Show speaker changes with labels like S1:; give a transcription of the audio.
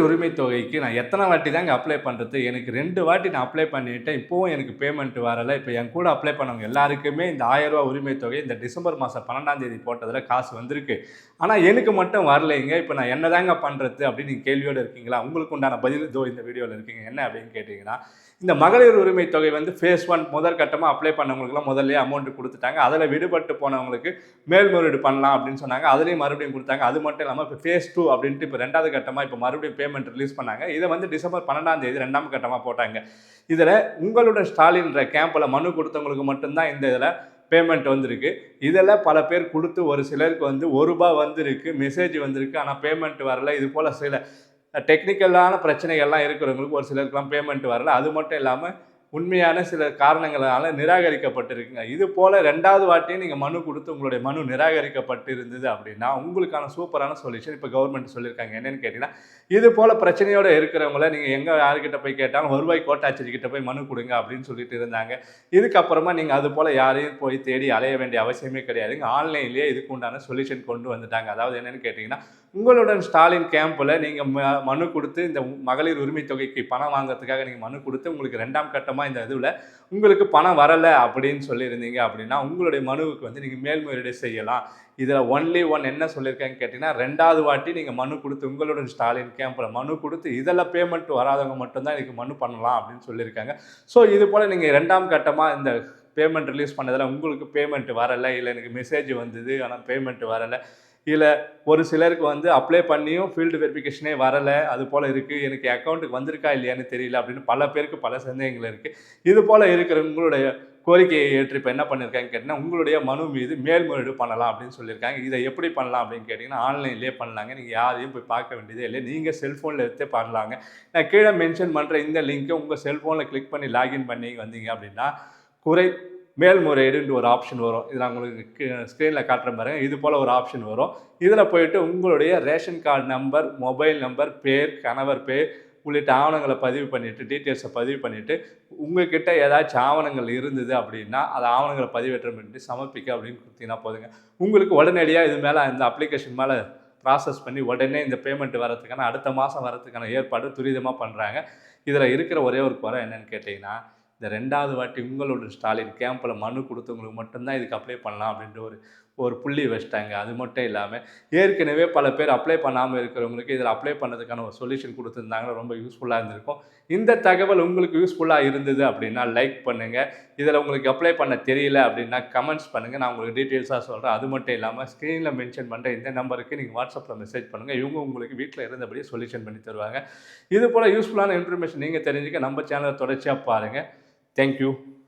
S1: உரிமை தொகைக்கு நான் எத்தனை வாட்டி தாங்க அப்ளை பண்ணுறது எனக்கு ரெண்டு வாட்டி நான் அப்ளை பண்ணிட்டேன். இப்போவும் எனக்கு பேமெண்ட் வரலை. இப்போ என் கூட அப்ளை பண்ணவங்க எல்லாருக்குமே இந்த ஆயிரம் ரூபாய் உரிமை தொகை இந்த டிசம்பர் மாதம் பன்னெண்டாம் தேதி போட்டதில் காசு வந்திருக்கு. ஆனால் எனக்கு மட்டும் வரலைங்க. இப்போ நான் என்ன தாங்க பண்ணுறது அப்படின்னு நீங்கள் கேள்வியோடு இருக்கீங்களா? உங்களுக்கு உண்டான பதில் இதோ இந்த வீடியோவில் இருக்கீங்க. என்ன அப்படின்னு கேட்டிங்கன்னா இந்த மகளிர் உரிமை தொகை வந்து ஃபேஸ் ஒன் முதல் கட்டமாக அப்ளை பண்ணவங்களுக்குலாம் முதல்ல அமௌண்ட் கொடுத்துட்டாங்க. அதில் விடுபட்டு போனவங்களுக்கு மேல்முறையீடு பண்ணலாம் அப்படின்னு சொன்னாங்க. அதுலேயும் மறுபடியும் கொடுத்தாங்க. அது மட்டும் இல்லாமல் இப்போ ஃபேஸ் டூ அப்படின்ட்டு இப்போ ரெண்டாவது கட்டமாக இப்போ மறுபடியும் பேமெண்ட் ரிலீஸ் பண்ணாங்க. இதை வந்து டிசம்பர் பன்னெண்டாம் தேதி ரெண்டாம் கட்டமாக போட்டாங்க. இதில் உங்களுடைய ஸ்டாலின்ற கேம்பில் மனு கொடுத்தவங்களுக்கு மட்டும்தான் இந்த இதில் பேமெண்ட் வந்திருக்கு. இதில் பல பேர் கொடுத்து ஒரு சிலருக்கு வந்து ஒரு ரூபா வந்திருக்கு மெசேஜ் வந்திருக்கு. ஆனால் பேமெண்ட் வரல. இது போல் சில டெக்னிக்கலான பிரச்சனைகள்லாம் இருக்கிறவங்களுக்கு ஒரு சிலருக்குலாம் பேமெண்ட் வரல. அது மட்டும் இல்லாமல் உண்மையான சில காரணங்களால் நிராகரிக்கப்பட்டிருக்குங்க. இது போல் ரெண்டாவது வாட்டியும் நீங்கள் மனு கொடுத்து உங்களுடைய மனு நிராகரிக்கப்பட்டு இருந்தது அப்படின்னா உங்களுக்கான சூப்பரான சொல்யூஷன் இப்போ கவர்மெண்ட் சொல்லியிருக்காங்க என்னென்னு கேட்டிங்கன்னா இது போல் பிரச்சனையோடு இருக்கிறவங்கள நீங்கள் எங்கே யாருக்கிட்ட போய் கேட்டாலும் வருவாய் கோட்டாட்சியர்கிட்ட போய் மனு கொடுங்க அப்படின்னு சொல்லிட்டு இருந்தாங்க. இதுக்கப்புறமா நீங்கள் அது போல் யாரையும் போய் தேடி அலைய வேண்டிய அவசியமே கிடையாதுங்க. ஆன்லைன்லேயே இதுக்கு உண்டான சொல்யூஷன் கொண்டு வந்துட்டாங்க. அதாவது என்னென்னு கேட்டிங்கன்னா உங்களுடன் ஸ்டாலின் கேம்பில் நீங்கள் ம மனு கொடுத்து இந்த மகளிர் உரிமை தொகைக்கு பணம் வாங்குறதுக்காக நீங்கள் மனு கொடுத்து உங்களுக்கு ரெண்டாம் கட்டமாக இந்த இதுவில் உங்களுக்கு பணம் வரலை அப்படின்னு சொல்லியிருந்தீங்க அப்படின்னா உங்களுடைய மனுவுக்கு வந்து நீங்கள் மேல்முறையீடு செய்யலாம். இதில் ஒன்லி ஒன் என்ன சொல்லியிருக்காங்க கேட்டிங்கன்னா ரெண்டாவது வாட்டி நீங்கள் மனு கொடுத்து உங்களுடன் ஸ்டாலின் கேம்பில் மனு கொடுத்து இதில் பேமெண்ட் வராதவங்க மட்டும்தான் இதுக்கு மனு பண்ணலாம் அப்படின்னு சொல்லியிருக்காங்க. ஸோ இது போல் நீங்கள் ரெண்டாம் கட்டமாக இந்த பேமெண்ட் ரிலீஸ் பண்ணதில் உங்களுக்கு பேமெண்ட் வரலை இல்லை எனக்கு மெசேஜ் வந்தது ஆனால் பேமெண்ட் வரலை. இல்லை ஒரு சிலருக்கு வந்து அப்ளை பண்ணியும் ஃபீல்டு வெரிஃபிகேஷனே வரலை அது போல் இருக்குது எனக்கு அக்கௌண்ட்டுக்கு வந்திருக்கா இல்லையான்னு தெரியல அப்படின்னு பல பேருக்கு பல சந்தேகங்கள் இருக்குது இது போல் இருக்கிற உங்களுடைய கோரிக்கையை ஏற்று இப்போ என்ன பண்ணியிருக்காங்க கேட்டிங்கன்னா உங்களுடைய மனு மீது மேல்முறையீடு பண்ணலாம் அப்படின்னு சொல்லியிருக்காங்க. இதை எப்படி பண்ணலாம் அப்படின்னு கேட்டிங்கன்னா ஆன்லைன்லேயே பண்ணலாங்க. நீங்கள் யாரையும் போய் பார்க்க வேண்டியதே இல்லை. நீங்கள் செல்ஃபோனில் எடுத்தே பண்ணலாங்க. நான் கீழே மென்ஷன் பண்ணுற இந்த லிங்க்கை உங்கள் செல்ஃபோனில் கிளிக் பண்ணி லாகின் பண்ணி வந்தீங்க அப்படின்னா குறை மேல்முறையீடுன்ற ஒரு ஆப்ஷன் வரும். இது நான் உங்களுக்கு ஸ்க்ரீனில் காட்டுற பாருங்க. இது போல் ஒரு ஆப்ஷன் வரும். இதில் போயிட்டு உங்களுடைய ration card number mobile number பேர் கணவர் பேர் உள்ளிட்ட ஆவணங்களை பதிவு பண்ணிவிட்டு டீட்டெயில்ஸை பதிவு பண்ணிவிட்டு உங்ககிட்ட ஏதாச்சும் ஆவணங்கள் இருந்தது அப்படின்னா அது ஆவணங்களை பதிவேற்றம் பண்ணிட்டு சமர்ப்பிக்க அப்படின்னு கொடுத்தீங்கன்னா போதுங்க. உங்களுக்கு உடனடியாக இது மேலே இந்த அப்ளிகேஷன் மேலே ப்ராசஸ் பண்ணி உடனே இந்த பேமெண்ட் வரதுக்கான அடுத்த மாதம் வரதுக்கான ஏற்பாடு துரிதமாக பண்ணுறாங்க இதில் இருக்கிற ஒரே ஒரு குறை என்னென்னு கேட்டிங்கன்னா இந்த ரெண்டாவது வாட்டி உங்களோட ஸ்டாலின் கேம்பில் மனு கொடுத்தவங்களுக்கு மட்டும்தான் இதுக்கு அப்ளை பண்ணலாம் அப்படின்ற ஒரு ஒரு புள்ளி வச்சிட்டாங்க. அது மட்டும் இல்லாமல் ஏற்கனவே பல பேர் அப்ளை பண்ணாமல் இருக்கிறவங்களுக்கு இதில் அப்ளை பண்ணதுக்கான ஒரு சொல்யூஷன் கொடுத்துருந்தாங்கன்னா ரொம்ப யூஸ்ஃபுல்லாக இருந்திருக்கும். இந்த தகவல் உங்களுக்கு யூஸ்ஃபுல்லாக இருந்தது அப்படின்னா லைக் பண்ணுங்கள் இதில் உங்களுக்கு அப்ளை பண்ண தெரியல அப்படின்னா கமெண்ட்ஸ் பண்ணுங்கள் நான் உங்களுக்கு டீட்டெயில்ஸாக சொல்கிறேன் அது மட்டும் இல்லாமல் ஸ்க்ரீனில் மென்ஷன் பண்ணுற இந்த நம்பருக்கு நீங்கள் வாட்ஸ்அப்பில் மெசேஜ் பண்ணுங்கள் இவங்க உங்களுக்கு வீட்டில் இருந்தபடியே சொல்யூஷன் பண்ணி தருவாங்க. இது போல் யூஸ்ஃபுல்லான இன்ஃபர்மேஷன் நீங்கள் தெரிஞ்சுக்க நம்ம சேனலை தொடர்ச்சியாக பாருங்கள் Thank you.